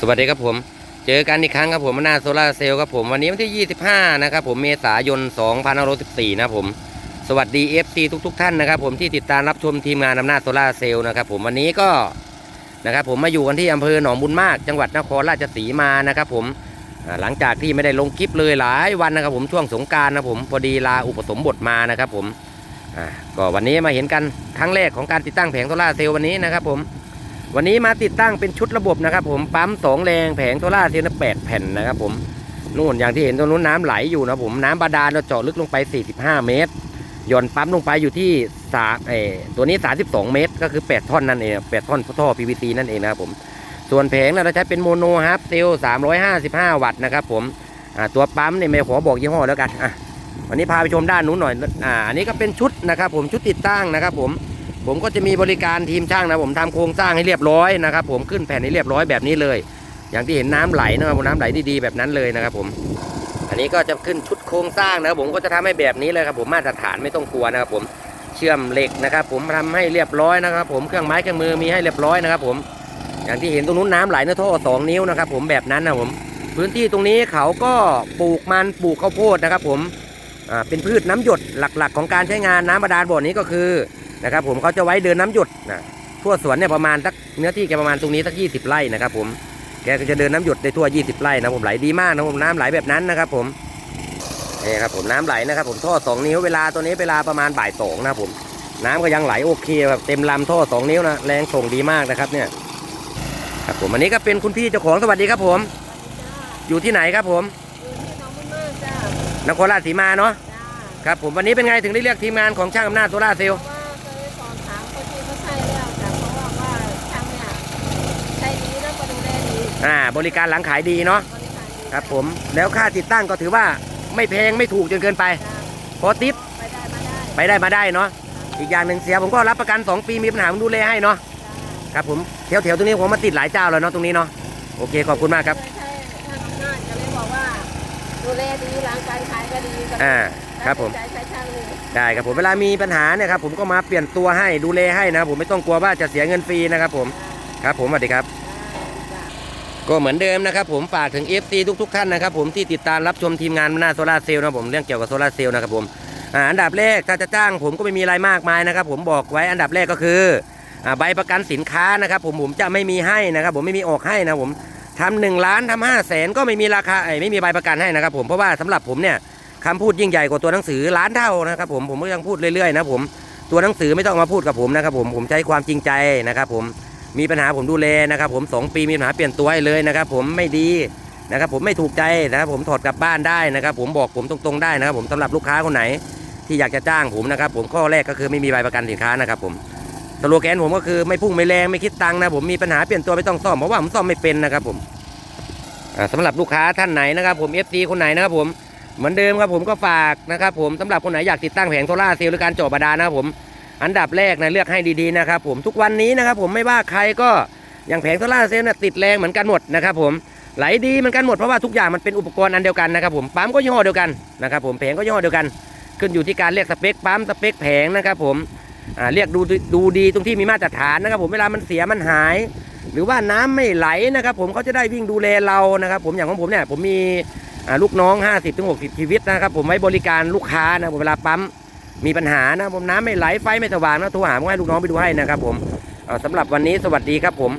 สวัสดีครับผม เจอกันอีกครั้งครับผมหน้าโซลาเซลล์ครับผมวันนี้วันที่ 25 นะครับผมเมษายน2514นะครับผม สวัสดี FC ทุกๆท่านนะครับผมที่ติดตามรับชมทีมงานอำนาจโซลาเซลล์นะครับผมวันนี้ก็นะครับผมมาอยู่กันที่อำเภอหนองบุญมาก จังหวัดนครราชสีมานะครับผมหลังจากที่ไม่ได้ลงคลิปเลยหลายวันนะครับผมช่วงสงการนะครับผมพอดีลาอุปสมบทมานะครับผมก็วันนี้มาเห็นกันครั้งแรกของการติดตั้งแผงโซลาเซลล์วันนี้นะครับผม วันนี้มาติดตั้งเป็นชุดระบบนะครับ ผมปั๊มสองแรงแผงโซล่าเซลล์แปดแผ่นนะครับ ผมนู่นอย่างที่เห็นตรงนู้นน้ำไหลอยู่นะผมน้ำบาดาลเราเจาะลึกลงไป 45 เมตรย่อนปั๊มลงไปอยู่ที่สาเออตัวนี้ 32 เมตร ก็คือ 8 ท่อนนั่นเอง8ท่อนท่อ PVC นั่นเองนะครับผมส่วนแผงเราใช้เป็นโมโนฮาร์ปเซลล์355 วัตต์นะครับผมตัวปั๊มเนี่ยไม่ขอบอกยี่ห้อแล้วกันอะวันนี้พาไปชมด้านนู้นหน่อยอ่าอันนี้ก็เป็นชุดนะครับผมชุดติดตั้งนะครับผม ผมก็จะมีบริการทีมช่างนะผมทำโครงสร้างให้เรียบร้อยนะครับ ผมขึ้นแผ่นให้เรียบร้อยแบบนี้เลย อย่างที่เห็นน้ำไหลนะครับผมน้ำไหลดีๆแบบนั้นเลยนะครับผม อันนี้ก็จะขึ้นชุดโครงสร้างนะผมก็จะทำให้แบบนี้เลยครับผมมาตรฐานไม่ต้องกลัวนะครับผมเชื่อมเหล็กนะครับ ผมทำให้เรียบร้อยนะครับ ผมเครื่องไม้เครื่องมือมีให้เรียบร้อยนะครับ ผม อย่างที่เห็นตรงนู้นน้ำไหลในท่อสองนิ้วนะครับผมแบบนั้นนะผม พื้นที่ตรงนี้เขาก็ปลูกมันปลูกข้าวโพดนะครับ ผมเป็นพืชน้ำหยดหลักๆ ของการใช้งานน้ำบาดาลบ่อนี้ก็คือ นะครับผมเขาจะไว้เดินน้ำหยดนะทั่วสวนเนี่ยประมาณสักเนื้อที่แกประมาณตรงนี้สัก20ไร่นะครับผมแกก็จะเดินน้ำหยดได้ทั่ว20ไร่นะผมไหลดีมากนะผมน้ำไหลแบบนั้นนะครับผมนี่ครับผมน้ำไหลนะครับผมท่อ2นิ้วเวลาตัวนี้เวลาประมาณบ่ายสองนะครับผมน้ำก็ยังไหลโอเคแบบเต็มลำท่อ2นิ้วนะแรงส่งดีมากนะครับเนี่ยครับผมอันนี้ก็เป็นคุณพี่เจ้าของสวัสดีครับผม อยู่ที่ไหนครับผมอยู่ที่หน้องบุญมากจ้านครราชสีมาเนาะจ้าครับผมวันนี้เป็นไงถึงได้เรียกทีมงานของช่างอำนาจโซล่าร์เซลล์ อ่าบริการหลังขายดีเนาะบริการดีครับผมแล้วค่าติดตั้งก็ถือว่าไม่แพงไม่ถูกจนเกินไปจ้าพอติดไปได้มาได้ไปได้มาได้เนาะอีกอย่างหนึ่งเสียผมก็รับประกัน 2 ปีมีปัญหาผมดูแลให้เนาะจ้าครับผมแถวแถวๆตรงนี้ผมมาติดหลายเจ้าแล้วเนาะตรงนี้เนาะโอเคขอบคุณมากครับเคยใช้ทางอำนาจก็เลยบอกว่าดูแลดีร่างกายขายก็ดีก็เลยอ่าครับผมตัดสินใจใช้ช่างเลยได้ครับผมเวลามีปัญหาเนี่ยครับผมก็มาเปลี่ยนตัวให้ดูแลให้นะครับผมไม่ต้องกลัวว่าจะเสียเงินฟรีนะครับผมครับผมสวัสดีครับจ้า ก็เหมือนเดิมนะครับผมฝากถึง FC ทุกๆท่านนะครับผมที่ติดตามรับชมทีมงานหน้าโซลาเซลล์นะผมเรื่องเกี่ยวกับโซลาเซลล์นะครับผมอันดับแรกถ้าจะจ้างผมก็ไม่มีอะไรมากมายนะครับผมบอกไว้อันดับแรกก็คือใบประกันสินค้านะครับผมผมจะไม่มีให้นะครับผมไม่มีออกให้นะผมทำหนึ่งล้านทำห้าแสนก็ไม่มีราคาเอ้ไม่มีใบประกันให้นะครับผมเพราะว่าสำหรับผมเนี่ยคำพูดยิ่งใหญ่กว่าตัวหนังสือล้านเท่านะครับผมผมก็ยังพูดเรื่อยๆนะผมตัวหนังสือไม่ต้องมาพูดกับผมนะครับผมผมใช้ความจริงใจนะครับผม มีปัญหาผมดูแลนะครับ ผมสองปีมีปัญหาเปลี่ยนตัวให้เลยนะครับ ผมไม่ดีนะครับผมไม่ถูกใจนะครับผมถอดกลับบ้านได้นะครับ ผมบอกผมตรงๆได้นะครับ ผมสำหรับลูกค้าคนไหน ที่อยากจะจ้างผมนะครับ ผมข้อแรกก็คือไม่มีใบประกันสินค้านะครับผมสโลแกนผมก็คือไม่พุ่งไม่แรงไม่คิดตังค์นะผมมีปัญหาเปลี่ยนตัวไม่ต้องซ่อมเพราะว่าผมซ่อมไม่เป็นนะครับผมอ่าสำหรับลูกค้าท่านไหนนะครับ ผม FC คนไหนนะครับผมเหมือนเดิมครับผมก็ฝากนะครับ ผมสำหรับคนไหนอยากติดตั้งแผงโซล่าเซลล์หรือการเจาะบาดาลนะครับผม อันดับแรกนะเลือกให้ดีๆนะครับผมทุกวันนี้นะครับผมไม่ว่าใครก็อย่างแผงโซล่าเซลล์นี่ยติดแรงเหมือนกันหมดนะครับผมไหลดีเหมือนกันหมดเพราะว่าทุกอย่างมันเป็นอุปกรณ์อันเดียวกันนะครับผมปั๊มก็ยี่ห้อเดียวกันนะครับผมแผงก็ยี่ห้อเดียวกัน ขึ้นอยู่ที่การเรียกสเปคปั๊มสเปคแผงนะครับผมอ่าเรียกดูดูดีตรงที่มีมาตรฐานนะครับผมเวลามันเสียมันหาย หรือว่าน้ำไม่ไหลนะครับผมเขาจะได้วิ่งดูแลเรานะครับผมอย่างของผมเนี่ยผมมีลูกน้อง 50-60ถึง60ชีวิตนะครับผมไว้บริการลูกค้านะเวลาปั๊ม มีปัญหานะผมน้ำไม่ไหลไฟไม่สว่างนะโทรหาผมให้ลูกน้องไปดูให้นะครับผมสำหรับวันนี้สวัสดีครับผม